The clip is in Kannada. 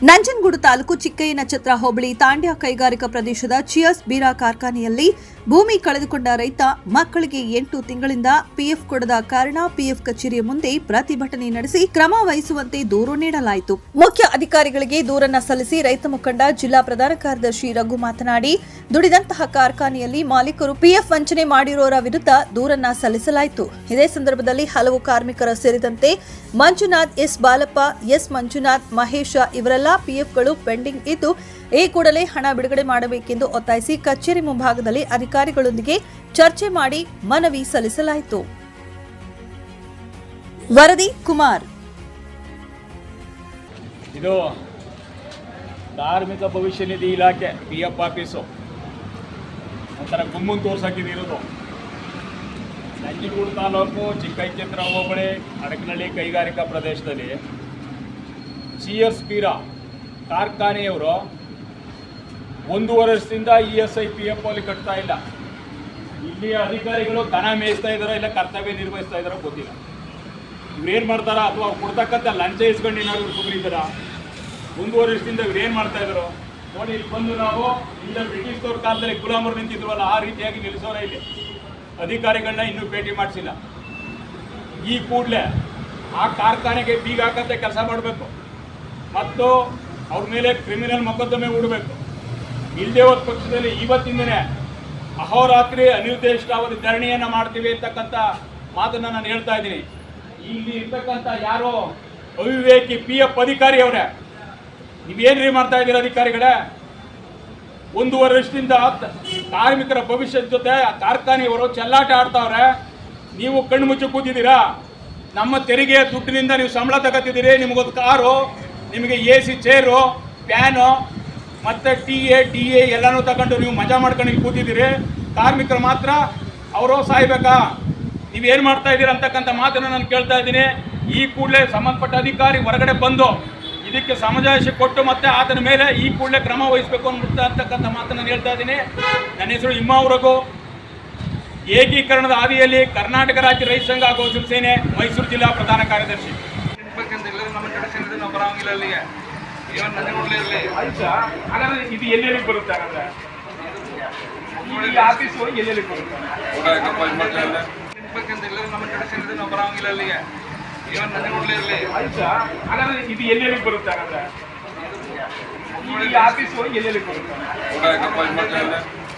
ನಂಜನಗೂಡು ತಾಲೂಕು ಚಿಕ್ಕಯ್ಯನ ಛತ್ರ ಹೋಬಳಿ ತಾಂಡ್ಯ ಕೈಗಾರಿಕಾ ಪ್ರದೇಶದ ಚಿಯಸ್ ಬೀರಾ ಕಾರ್ಖಾನೆಯಲ್ಲಿ ಭೂಮಿ ಕಳೆದುಕೊಂಡ ರೈತ ಮಕ್ಕಳಿಗೆ ಎಂಟು ತಿಂಗಳಿಂದ ಪಿಎಫ್ ಕೊಡದ ಕಾರಣ ಪಿಎಫ್ ಕಚೇರಿಯ ಮುಂದೆ ಪ್ರತಿಭಟನೆ ನಡೆಸಿ ಕ್ರಮ ವಹಿಸುವಂತೆ ದೂರು ನೀಡಲಾಯಿತು. ಮುಖ್ಯ ಅಧಿಕಾರಿಗಳಿಗೆ ದೂರನ್ನ ಸಲ್ಲಿಸಿ ರೈತ ಮುಖಂಡ ಜಿಲ್ಲಾ ಪ್ರಧಾನ ಕಾರ್ಯದರ್ಶಿ ರಘು ಮಾತನಾಡಿ, ದುಡಿದಂತಹ ಕಾರ್ಖಾನೆಯಲ್ಲಿ ಮಾಲೀಕರು ಪಿಎಫ್ ವಂಚನೆ ಮಾಡಿರೋರ ವಿರುದ್ಧ ದೂರನ್ನ ಸಲ್ಲಿಸಲಾಯಿತು. ಇದೇ ಸಂದರ್ಭದಲ್ಲಿ ಹಲವು ಕಾರ್ಮಿಕರ ಸೇರಿದಂತೆ ಮಂಜುನಾಥ್, ಎಸ್ ಬಾಲಪ್ಪ, ಎಸ್ ಮಂಜುನಾಥ್, ಮಹೇಶ ಇವರೆಲ್ಲ ಪಿಎಫ್ಗಳು ಪೆಂಡಿಂಗ್ ಇದ್ದು, ಈ ಕೂಡಲೇ ಹಣ ಬಿಡುಗಡೆ ಮಾಡಬೇಕೆಂದು ಒತ್ತಾಯಿಸಿ ಕಚೇರಿ ಮುಂಭಾಗದಲ್ಲಿ ಅಧಿಕಾರಿಗಳೊಂದಿಗೆ ಚರ್ಚೆ ಮಾಡಿ ಮನವಿ ಸಲ್ಲಿಸಲಾಯಿತು. ವರದಿ ಕುಮಾರ್. ಇದು ಧಾರ್ಮಿಕ ಭವಿಷ್ಯ ನಿಧಿ ಇಲಾಖೆ ಪಿ ಎಫ್ ಆಫೀಸು. ಒಂಥರ ಗುಮ್ಮನ್ ತೋರ್ಸಕ್ಕಿದೆ ಇರೋದು. ನಂಜನಗೂಡು ತಾಲೂಕು ಚಿಕ್ಕೈಚಂದ್ರ ಹೋಬಳಿ, ಅಡಕನಹಳ್ಳಿ ಕೈಗಾರಿಕಾ ಪ್ರದೇಶದಲ್ಲಿ ಸಿ ಎಸ್ ಪೀರಾ ಕಾರ್ಖಾನೆಯವರು ಒಂದೂವರೆ ವರ್ಷದಿಂದ E S I P F ಅಲ್ಲಿ ಕಟ್ತಾ ಇಲ್ಲ. ಇಲ್ಲಿ ಅಧಿಕಾರಿಗಳು ದನ ಮೇಯಿಸ್ತಾ ಇದ್ದಾರೋ ಇಲ್ಲ ಕರ್ತವ್ಯ ನಿರ್ವಹಿಸ್ತಾ ಇದ್ದಾರೋ ಗೊತ್ತಿಲ್ಲ. ಇವ್ರು ಏನು ಮಾಡ್ತಾರ? ಅಥವಾ ಕೊಡ್ತಕ್ಕಂಥ ಲಂಚ ಇಸ್ಕೊಂಡು ಏನಾದ್ರು ಸುಗ್ರಿದ್ದಾರ ಒಂದು ವರ್ಷದಿಂದ ಇವ್ರು ಏನು ಮಾಡ್ತಾ ಇದ್ರು ನೋಡಿ, ಇಲ್ಲಿ ಬಂದು ನಾವು ಇಲ್ಲ ಬ್ರಿಟಿಷ್ದವ್ರ ಕಾಲದಲ್ಲಿ ಗುಲಾಮರು ನಿಂತಿದ್ವಲ್ಲ, ಆ ರೀತಿಯಾಗಿ ನಿಲ್ಲಿಸೋರ ಇಲ್ಲಿ. ಅಧಿಕಾರಿಗಳನ್ನ ಇನ್ನೂ ಭೇಟಿ ಮಾಡಿಸಿಲ್ಲ. ಈ ಕೂಡಲೇ ಆ ಕಾರ್ಖಾನೆಗೆ ಬೀಗ ಹಾಕಂತೆ ಕೆಲಸ ಮಾಡಬೇಕು. ಮತ್ತು ಅವ್ರ ಮೇಲೆ ಕ್ರಿಮಿನಲ್ ಮೊಕದ್ದಮೆ ಹೂಡಬೇಕು. ಇಲ್ಲದೆ ಹೋದ ಪಕ್ಷದಲ್ಲಿ ಇವತ್ತಿಂದನೇ ಅಹೋರಾತ್ರಿ ಅನಿರ್ದಿಷ್ಟಾವಧಿ ಧರಣಿಯನ್ನು ಮಾಡ್ತೀವಿ ಅಂತಕ್ಕಂಥ ಮಾತನ್ನು ನಾನು ಹೇಳ್ತಾ ಇದ್ದೀನಿ. ಇಲ್ಲಿ ಇರ್ತಕ್ಕಂಥ ಯಾರೋ ಅವಿವೇಕಿ ಪಿ ಎಫ್ ಅಧಿಕಾರಿ ಅವರೇ, ನೀವೇನ್ರಿ ಮಾಡ್ತಾ ಇದ್ದೀರಾ ಅಧಿಕಾರಿಗಳೇ? ಒಂದೂವರೆ ವರ್ಷದಿಂದ ಕಾರ್ಮಿಕರ ಭವಿಷ್ಯದ ಜೊತೆ ಕಾರ್ಖಾನೆಯವರು ಚೆಲ್ಲಾಟ ಆಡ್ತಾವ್ರೆ, ನೀವು ಕಣ್ಣು ಮುಚ್ಚಿ ಕೂತಿದ್ದೀರಾ? ನಮ್ಮ ತೆರಿಗೆಯ ದುಡ್ಡಿನಿಂದ ನೀವು ಸಂಬಳ ತಗೋತಿದ್ದೀರಿ ನಿಮಗೊಂದು ಕಾರು, ನಿಮಗೆ ಎ ಸಿ ಚೇರು ಫ್ಯಾನು ಮತ್ತು ಟಿ ಎ ಡಿ ಎ ಎಲ್ಲನೂ ತಗೊಂಡು ನೀವು ಮಜಾ ಮಾಡ್ಕೊಂಡು ಇಲ್ಲಿ ಕೂತಿದ್ದೀರಿ. ಕಾರ್ಮಿಕರು ಮಾತ್ರ, ಅವರು ಸಾಯ್ಬೇಕಾ? ನೀವೇನು ಮಾಡ್ತಾ ಇದ್ದೀರಾ? ಅಂತಕ್ಕಂಥ ಮಾತನ್ನು ನಾನು ಕೇಳ್ತಾ ಇದ್ದೀನಿ. ಈ ಕೂಡಲೇ ಸಂಬಂಧಪಟ್ಟ ಅಧಿಕಾರಿ ಹೊರಗಡೆ ಬಂದು ಇದಕ್ಕೆ ಸಮಜಾಯಿಷಿ ಕೊಟ್ಟು ಮತ್ತೆ ಆತನ ಮೇಲೆ ಈ ಕೂಡಲೇ ಕ್ರಮ ವಹಿಸಬೇಕು ಅನ್ಬಿಡ್ತಾ ಅಂತಕ್ಕಂಥ ಮಾತನ್ನು ನಾನು ಹೇಳ್ತಾ ಇದ್ದೀನಿ. ನನ್ನ ಹೆಸರು ಇಮ್ಮಾವ್ರಗು ಏಕೀಕರಣದ ಹಾದಿಯಲ್ಲಿ ಕರ್ನಾಟಕ ರಾಜ್ಯ ರೈತ ಸಂಘ ಹಾಗೂ ಶಿವಸೇನೆ ಮೈಸೂರು ಜಿಲ್ಲಾ ಪ್ರಧಾನ ಕಾರ್ಯದರ್ಶಿ. ನಮ್ಮ ಹಾಗಾದ್ರೆ ಇದು ಎಲ್ಲೆಲ್ಲಿ ಬರುತ್ತೆ ಹಾಗಾದ್ರೆ? ಈ ಆಫೀಸು ಎಲ್ಲೆಲ್ಲಿ ಬರುತ್ತೆ? ನಿಂತ್ಬೇಕಂತ ಇಲ್ಲದ್ರೆ ನಮ್ಮ ಕಡೆ ಇದ್ರೆ ನಾವು ಬರೋಂಗಿಲ್ಲ ಅಲ್ಲಿಗೆ. ಇವನ್ ನನ್ನ ನೋಡ್ಲೇ ಇರಲಿ. ಹಾಗಾದ್ರೆ ಇದು ಎಲ್ಲೆಲ್ಲಿ ಬರುತ್ತೆ ಹಾಗಾದ್ರೆ? ಈ ಆಫೀಸು ಎಲ್ಲೆಲ್ಲಿ ಬರುತ್ತೆ?